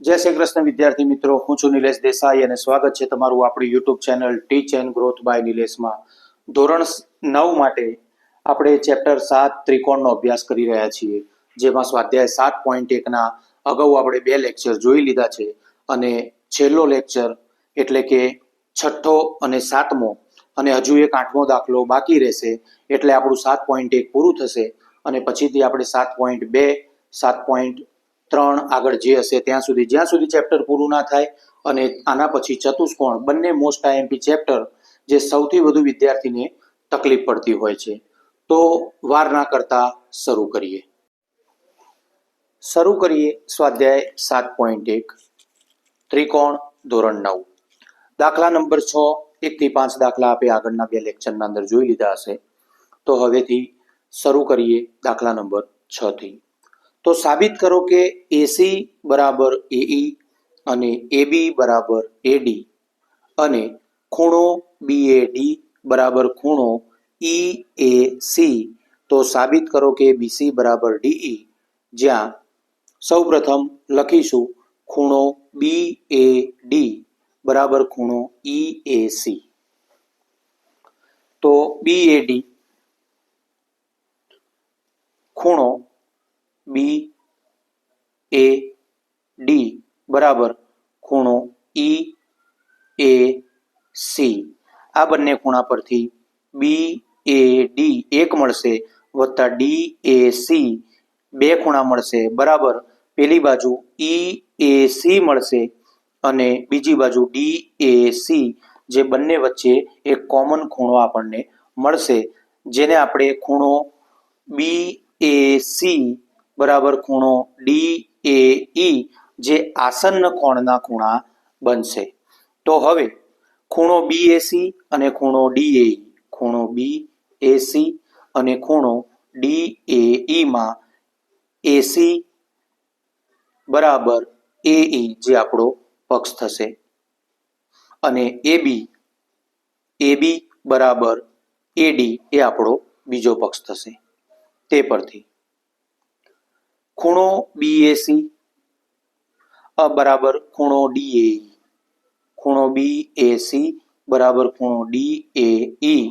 જય શ્રી કૃષ્ણ, વિદ્યાર્થી મિત્રો. હું છું નિલેશ દેસાઈ અને સ્વાગત છે તમારું આપણી YouTube channel teach and growth by નિલેશમાં. ધોરણ નવ માટે આપણે ચેપ્ટર સાત ત્રિકોણનો અભ્યાસ કરી રહ્યા છીએ, જેમાં સ્વાધ્યાય સાત પોઈન્ટ એકના અગાઉ આપણે બે લેક્ચર જોઈ લીધા છે અને છેલ્લો લેક્ચર એટલે કે છઠ્ઠો અને સાતમો, અને હજુ એક આઠમો દાખલો બાકી રહેશે એટલે આપણું સાત પોઈન્ટ એક પૂરું થશે અને પછીથી આપણે સાત પોઈન્ટ બે, સાત પોઈન્ટ ત્રણ આગળ જે હશે ત્યાં સુધી, જ્યાં સુધી ચેપ્ટર પૂરું ના થાય અને આના પછી ચતુષ્કોણ, બંને મોસ્ટ આઈએમપી ચેપ્ટર જે સૌથી વધુ વિદ્યાર્થીને તકલીફ પડતી હોય છે. તો વાર ના કરતા શરૂ કરીએ. શરૂ કરીએ સ્વાધ્યાય સાત પોઈન્ટ એક, ત્રિકોણ ધોરણ નવ. દાખલા નંબર છ, એકથી પાંચ દાખલા આપે આગળના બે લેક્ચરના અંદર જોઈ લીધા હશે. તો હવેથી શરૂ કરીએ દાખલા નંબર છથી થી. તો સાબિત કરો કે એસી બરાબર એઈ અને એબી બરાબર એડી અને ખૂણો બીએડી બરાબર ખૂણો ઈ એ સી તો સાબિત કરો કે બીસી બરાબર ડીઈ જ્યાં સૌપ્રથમ લખીશું ખૂણો બી એ ડી બરાબર ખૂણો ઈ એ સી તો બી એ ડી ખૂણો બી એ ડી, બરાબર? ખૂણો ઈ એ સી. આ બંને ખૂણા પરથી બી એ ડી એક મળશે વત્તા ડી એ સી બે ખૂણા મળશે, બરાબર? પેલી બાજુ ઈ એ સી મળશે અને બીજી બાજુ ડી એ સી, જે બંને વચ્ચે એક કોમન ખૂણો આપણને મળશે, જેને આપણે ખૂણો બી એ સી બરાબર ખૂણો ડી એ ઈ જે આસન્ન કોણના ખૂણા બનશે. તો હવે ખૂણો બી એસી અને ખૂણો ડી એ ખૂણો બી એસી અને ખૂણો ડી એ ઈમાં એસી બરાબર એ ઈ જે આપણો પક્ષ થશે. અને એ બી એ બી બરાબર એડી એ આપણો બીજો પક્ષ થશે. તે પરથી ખૂણો બીએસી બરાબર ખૂણો ડીએ ખૂણો બી એસી બરાબર ખૂણો ડી એ ઈ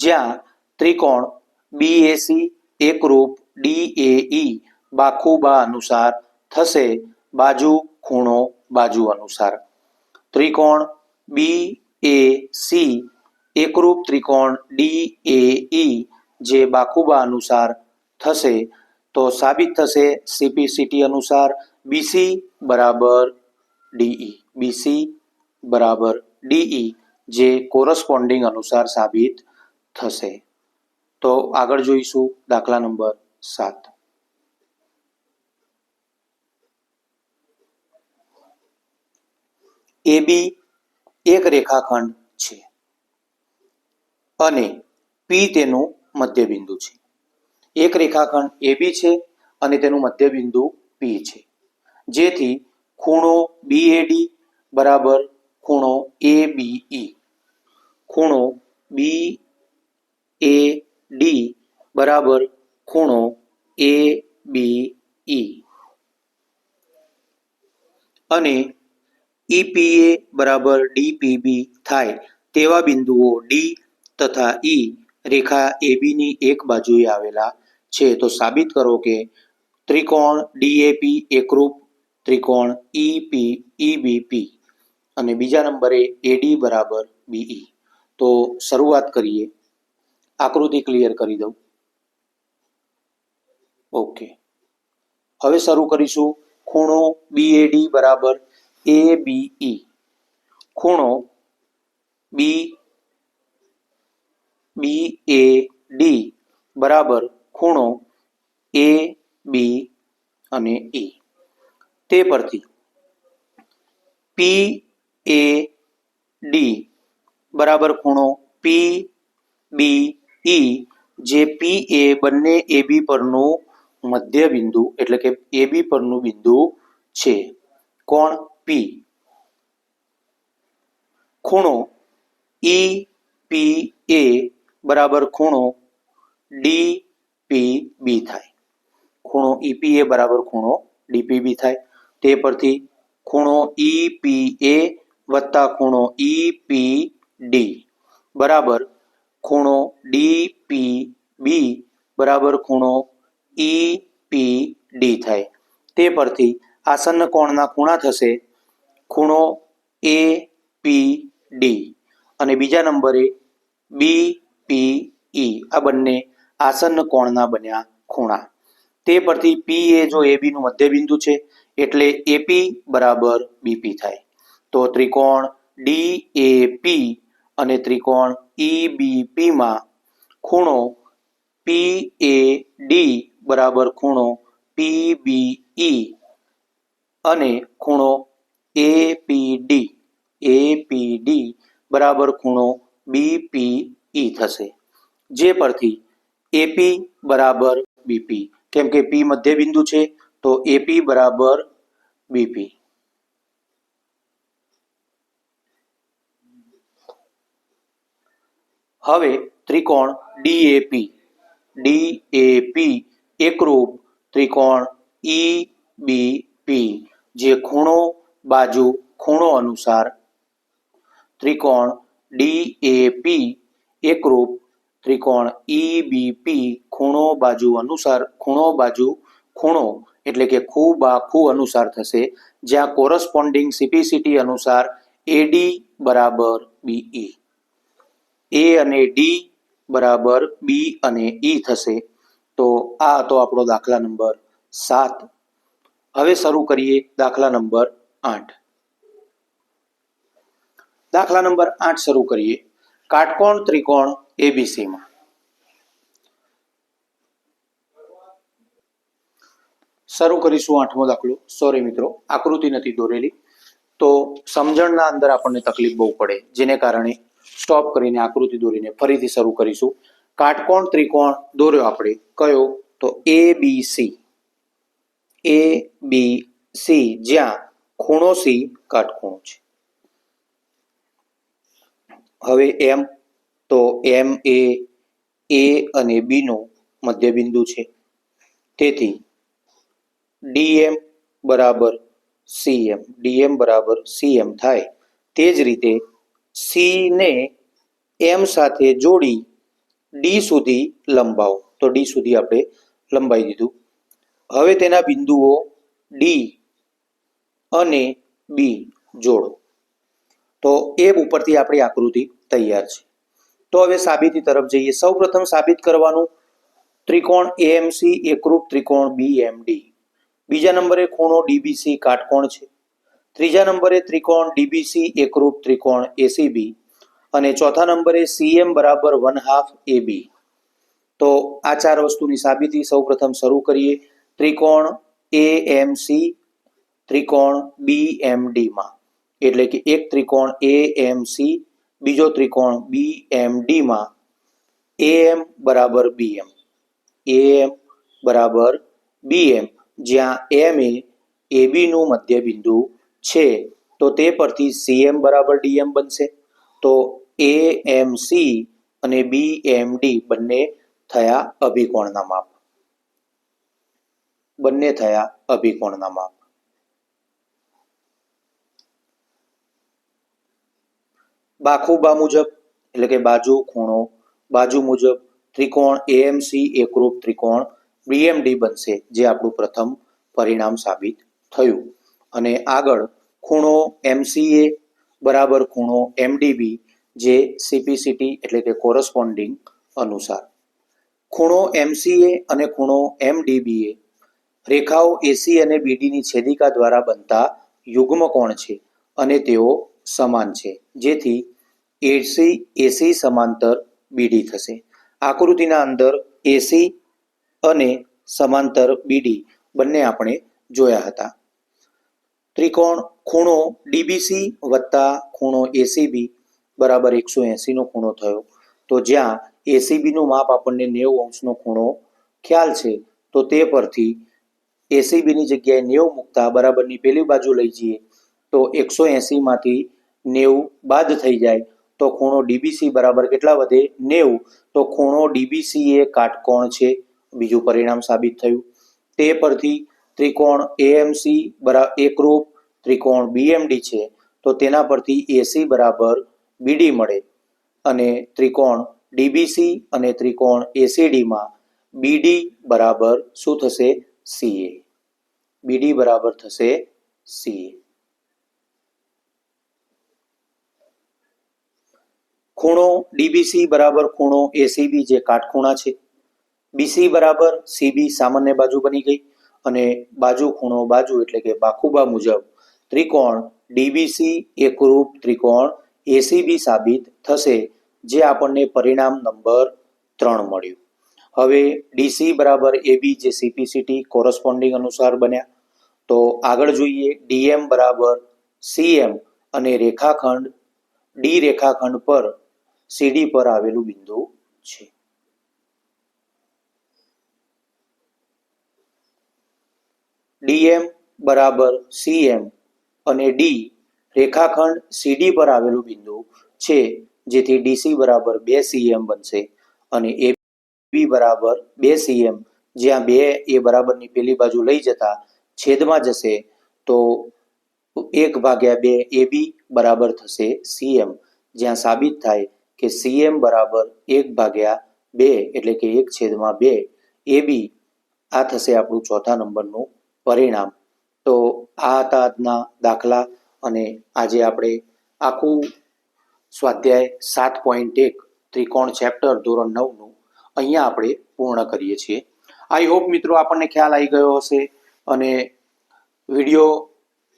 જ્યાં ત્રિકોણ બી એસી એકરૂપ ડી એ ઈ બાખુબા અનુસાર થશે. બાજુ ખૂણો બાજુ અનુસાર. ત્રિકોણ બી એ સી એકરૂપ ત્રિકોણ ડી એ ઈ જે બાખુબા અનુસાર થશે. તો સાબિત થશે સીપીસીટી અનુસાર બીસી બરાબર ડીઈ બીસી બરાબર ડીઈ જે કોરસ્પોન્ડિંગ અનુસાર સાબિત થશે. તો આગળ જોઈશું દાખલા નંબર સાત. એ બી એક રેખાખંડ છે અને પી તેનું મધ્યબિંદુ છે. એક રેખાખંડ એબી છે અને તેનું મધ્યબિંદુ પી છે. જેથી ખૂણો બીએડી બરાબર ખૂણો એ બીઈ ખૂણો બી એ ડી બરાબર ખૂણો એ બી ઈ અને ઈપીએ બરાબર ડીપીબી થાય તેવા બિંદુઓ ડી તથા ઈ રેખા એબીની એક બાજુએ આવેલા છે, તો સાબિત કરો કે ત્રિકોણ ડીએપી એકરૂપ, ત્રિકોણ ઈપી ઈબીપી અને બીજા નંબરે એડી બરાબર બીઈ તો શરૂઆત કરીએ. આકૃતિ ક્લિયર કરી દઉં. ઓકે. હવે શરૂ કરીશું. ખૂણો બીએડી બરાબર એ બીઈ ખૂણો બી બી એ ડી બરાબર ખૂણો એ બી અને ઈ તે પરથી પી એ ડી બરાબર ખૂણો પી બી ઈ જે પી એ બંને એ બી પરનું મધ્ય બિંદુ એટલે કે એ બી પરનું બિંદુ છે. કોણ? પી ખૂણો ઈ પી એ બરાબર ખૂણો ડી પી બી થાય. ખૂણો ઈપીએ બરાબર ખૂણો ડીપીબી થાય. તે પરથી ખૂણો ઈપીએ વત્તા ખૂણો ઈપી ડી બરાબર ખૂણો ડીપીબી બરાબર ખૂણો ઈ ડી થાય. તે પરથી આસન્ન કોણના ખૂણા થશે ખૂણો એ પી ડી અને બીજા નંબરે બી પી ઈ આ બંને આસન્ન કોણના બન્યા ખૂણા. તે પરથી પી એ જો એ નું મધ્યબિંદુ છે, એટલે એપી બરાબર બીપી થાય. તો ત્રિકોણ ડી એ પી અને ત્રિકોણ ઈ બી ખૂણો પી એ ડી બરાબર ખૂણો પી બી ઈ અને ખૂણો એ પી ડી એ પી ડી બરાબર ખૂણો બી પી ઈ થશે. જે પરથી એપી બરાબર બીપી કેમ કે પી મધ્યબિંદુ છે, તો એપી બરાબર બીપી હવે ત્રિકોણ ડીએપી ડીએપી એકરૂપ ત્રિકોણ ઈ બી જે ખૂણો બાજુ ખૂણો અનુસાર ત્રિકોણ ડીએપી એકરૂપ ત્રિકોણ ઈબીપી ખૂણો બાજુ અનુસાર, ખૂણો બાજુ ખૂણો એટલે કે ખૂ બા ખૂ અનુસાર થશે, જ્યાં કોરસ્પોન્ડિંગ સીપીસીટી અનુસાર એડી બરાબર બીઈ એ અને ડી બરાબર બી અને ઈ થશે. તો આ હતો આપણો દાખલા નંબર સાત. હવે શરૂ કરીએ દાખલા નંબર આઠ. દાખલા નંબર આઠ શરૂ કરીએ. કાટકોણ ત્રિકોણ એબીસીમાં શરૂ કરીશું આઠમો દાખલો. સોરી મિત્રો, આકૃતિ નથી દોરેલી. તો સમજણના અંદર આપણને તકલીફ બહુ પડે, જેને કારણે સ્ટોપ કરીને આકૃતિ દોરીને ફરીથી શરૂ કરીશું. કાટકોણ ત્રિકોણ દોર્યો આપણે. કયો? તો એ બી સી એ બી સી જ્યાં ખૂણો સી કાટખૂણો છે. હવે એમ તો એમ એ એ અને બીનો મધ્યબિંદુ છે. તેથી ડીએમ બરાબર સીએમ ડીએમ બરાબર સીએમ થાય. તે જ રીતે સી ને એમ સાથે જોડી ડી સુધી લંબાવો. તો ડી સુધી આપણે લંબાઈ દીધું. હવે તેના બિંદુઓ ડી અને બી જોડો. તો એ ઉપરથી આપણી આકૃતિ તૈયાર છે. તો હવે સાબિતી તરફ જઈએ. સૌ પ્રથમ સાબિત કરવાનું ત્રિકોણ એએમસી એકરૂપ ત્રિકોણ બીએમડી બીજા નંબરે ખૂણો ડીબીસી કાટકોણ છે. ત્રીજા નંબરે ત્રિકોણ ડીબીસી એકરૂપ ત્રિકોણ એસીબી અને ચોથા નંબરે સીએમ બરાબર વન હાફ એબી તો આ ચાર વસ્તુની સાબિતી સૌ પ્રથમ શરૂ કરીએ. ત્રિકોણ એ એમ સી ત્રિકોણ બી એમ ડીમાં એટલે કે એક ત્રિકોણ એ એમ સી બીજો ત્રિકોણ બી એમ ડીમાં એ એમ બરાબર બી એમ એ એમ બરાબર બી એમ જ્યાં એમ એ એબીનું મધ્યબિંદુ છે. તો તે પરથી સીએમ બરાબર ડીએમ બનશે. તો એ એમ સી અને બી એમ ડી બંને થયા અભિકોણના માપ. બંને થયા અભિકોણના માપ. બાખુબા મુજબ, એટલે કે બાજુ ખૂણો, બાજુ મુજબ ત્રિકોણ એએમસી એકરૂપ ત્રિકોણ બીએમડી બનશે, જે આપણું પ્રથમ પરિણામ સાબિત થયું. અને આગળ ખૂણો એમસીએ બરાબર ખૂણો એમડીબી જે સીપીસીટી એટલે કે કોરસ્પોન્ડિંગ અનુસાર. ખૂણો એમસીએ અને ખૂણો એમડીબીએ રેખાઓ એસી અને બીડીની છેદિકા દ્વારા બનતા યુગ્મ કોણ છે, અને તેઓ સમાન છે. જેથી એસી એસી સમાંતર બીડી થશે. આકૃતિના અંદર એસી અને સમાંતર બીડી બંને આપણે જોયા હતા. ત્રિકોણ ખૂણો ડીબીસી વત્તા ખૂણો એસીબી બરાબર એકસો એંસીનો ખૂણો થયો. તો જ્યાં એસીબીનું માપ આપણને નેવું અંશનો ખૂણો ખ્યાલ છે, તો તે પરથી એસીબીની જગ્યાએ નેવું મૂકતા બરાબરની પેલી બાજુ લઈ જઈએ, તો એકસો એંસીમાંથી નેવું બાદ થઈ જાય. તો ખૂણો ડીબીસી બરાબર કેટલા વધે? નેવું. તો ખૂણો ડીબીસી એ કાટકોણ છે. બીજું પરિણામ સાબિત થયું. તે પરથી ત્રિકોણ એએમસી બરાબર એકરૂપ ત્રિકોણ બીએમડી છે. તો તેના પરથી એસી બરાબર બીડી મળે. અને ત્રિકોણ ડીબીસી અને ત્રિકોણ એસીડીમાં બીડી બરાબર શું થશે? સીએ બીડી બરાબર થશે સીએ ખૂણો ડીબીસી બરાબર ખૂણો એસીબી જે કાટખૂણા છે. બીસી બરાબર સીબી સામાન્ય બાજુ બની ગઈ અને બાજુ ખૂણો બાજુ એટલે કે બાખુબા મુજબ ત્રિકોણ ડીબીસી એકરૂપ ત્રિકોણ એસીબી સાબિત થશે, જે આપણને પરિણામ નંબર ત્રણ મળ્યું. હવે ડીસી બરાબર એબી જે સીપીસીટી કોરસ્પોન્ડિંગ અનુસાર બન્યા. તો આગળ જોઈએ ડીએમ બરાબર સીએમ અને રેખાખંડ, ડી રેખાખંડ પર સીડી પર આવેલું બિંદુ છે. ડીએમ બરાબર સીએમ અને ડી રેખાખંડ સીડી પર આવેલું બિંદુ છે, જેથી ડીસી બરાબર બે સીએમ બનશે અને એ બી બરાબર બે સીએમ જ્યાં બે એ બરાબરની પેલી બાજુ લઈ જતા છેદમાં જશે, તો એક ભાગ્યા બે એ બી બરાબર થશે સીએમ જ્યાં સાબિત થાય કે સીએમ બરાબર એક ભાગ્યા બે એટલે કે એક છેદમાં બે એ બી આ થશે આપણું ચોથા નંબરનું પરિણામ. તો આ હતા આજના દાખલા અને આજે આપણે આખું સ્વાધ્યાય સાત પોઈન્ટ એક ત્રિકોણ ચેપ્ટર ધોરણ નવનું અહીંયા આપણે પૂર્ણ કરીએ છીએ. આઈ હોપ મિત્રો આપણને ખ્યાલ આવી ગયો હશે અને વીડિયો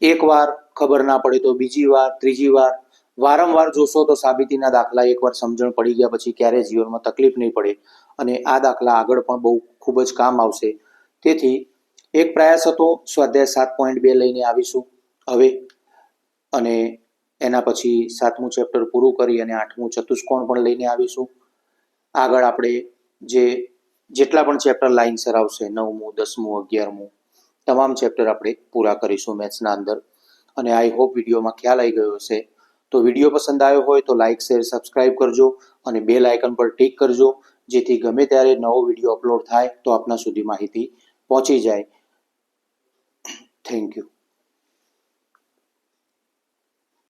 એકવાર ખબર ના પડે તો બીજી વાર, ત્રીજી વાર વારંવાર જોશો તો સાબિતીના દાખલા એકવાર સમજણ પડી ગયા પછી ક્યારેય જીવનમાં તકલીફ નહીં પડે અને આ દાખલા આગળ પણ બહુ ખૂબ જ કામ આવશે. તેથી એક પ્રયાસ હતો સ્વાધ્યાય સાત પોઈન્ટ બે લઈને આવીશું. હવે અને એના પછી સાતમું ચેપ્ટર પૂરું કરી અને આઠમું ચતુષ્કોણ પણ લઈને આવીશું. આગળ આપણે જે જેટલા પણ ચેપ્ટર લાઇનસર આવશે નવમું, દસમું, અગિયારમું, તમામ ચેપ્ટર આપણે પૂરા કરીશું મેથ્સના અંદર. અને આઈ હોપ વિડીયોમાં ખ્યાલ આવી ગયો હશે. તો વીડિયો પસંદ આવ્યો હોય તો લાઇક શેર સબસ્ક્રાઇબ કરજો અને બેલ આઇકન પર ટિક કરજો, જેથી ગમે ત્યારે નવો વીડિયો અપલોડ થાય તો આપના સુધી માહિતી પહોંચી જાય. Thank you